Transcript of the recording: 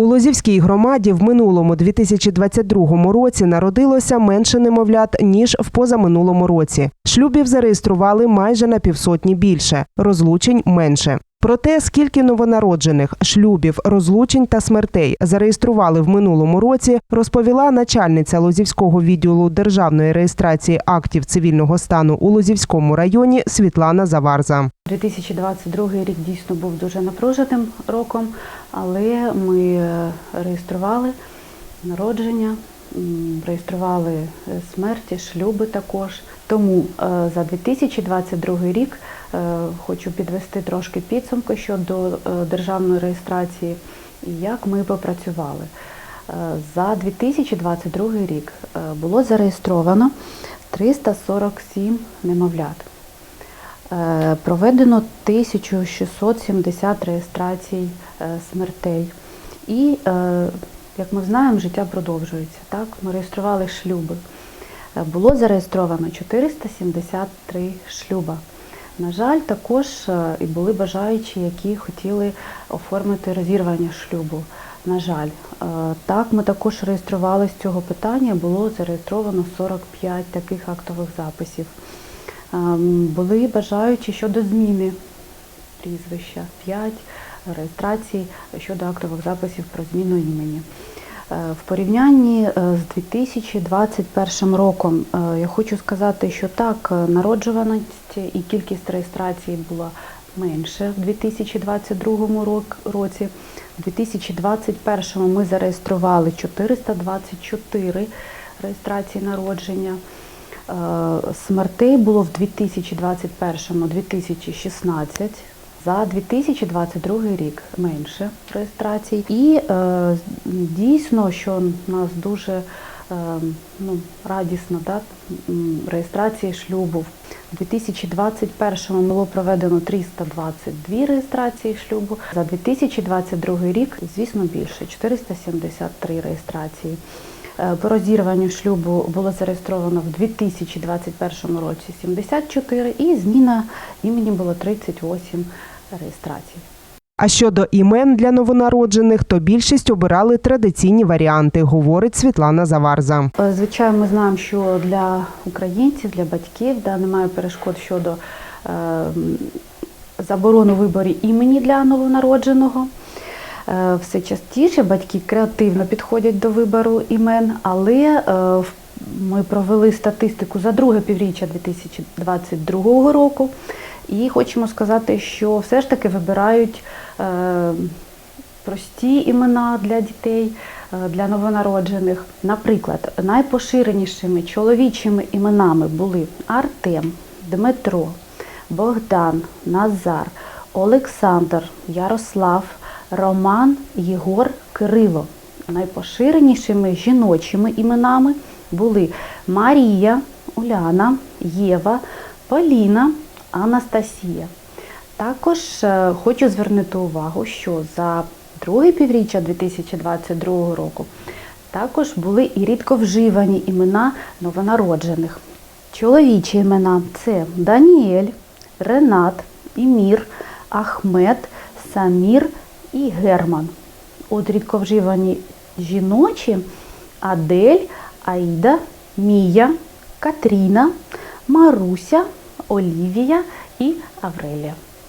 У Лозівській громаді в минулому 2022 році народилося менше немовлят ніж в позаминулому році. Шлюбів зареєстрували майже на півсотні більше, розлучень менше. Про те, скільки новонароджених шлюбів, розлучень та смертей зареєстрували в минулому році, розповіла начальниця Лозівського відділу державної реєстрації актів цивільного стану у Лозівському районі Світлана Заварза. 2022 рік дійсно був дуже напруженим роком, але ми е, реєстрували народження, реєстрували е, смерті, шлюби також. Тому е, за 2022 рік хочу підвести трошки підсумки щодо державної реєстрації і як ми попрацювали. За 2022 рік було зареєстровано 347 немовлят. Е, Проведено 1670 реєстрацій е, смертей. І, е, як ми знаємо, життя продовжується. Так? Ми реєстрували шлюби. Було зареєстровано 473 шлюба. На жаль, також і були бажаючі, які хотіли оформити розірвання шлюбу. На жаль, так ми також реєстрували з цього питання. Було зареєстровано 45 таких актових записів. Ем, Були бажаючі щодо зміни прізвища 5 реєстрацій щодо актових записів про зміну імені. Е, В порівнянні е, з 2021 роком е, я хочу сказати, що так, народжуваність і кількість реєстрацій була менше в 2022 рок- році. У 2021 ми зареєстрували 424 реєстрації народження. Е, Смертей було в 2021 2016. За 2022 рік менше реєстрацій. І е, дійсно, що нас дуже е, ну, радісно, да, реєстрації шлюбу. У 2021 було проведено 322 реєстрації шлюбу. За 2022 рік, звісно, більше 473 реєстрації. Е, По розірванню шлюбу було зареєстровано в 2021 році 74 і зміна імені було 38 реєстрацій. А щодо імен для новонароджених, то більшість обирали традиційні варіанти, говорить Світлана Заварза. Е, Звичайно, ми знаємо, що для українців, для батьків да, немає перешкод щодо е, м, заборону вибору імені для новонародженого. Е, Все частіше батьки креативно підходять до вибору імен, але е, ми провели статистику за друге півріччя 2022 року і хочемо сказати, що все ж таки вибирають е, прості імена для дітей, для новонароджених. Наприклад, найпоширенішими чоловічими іменами були Артем, Дмитро, Богдан, Назар, Олександр, Ярослав, Роман, Єгор, Кирило. Найпоширенішими жіночими іменами були Марія, Уляна, Єва, Поліна, Анастасія. Також е, хочу звернути увагу, що за друге півріччя 2022 року також були і рідко вживані імена новонароджених. Чоловічі імена це Даніель, Ренат, Імір, Ахмед, Самір і Герман. От рідко вживані жіночі Адель, Аїда, Мія, Катріна, Маруся, Олівія і Аврелія.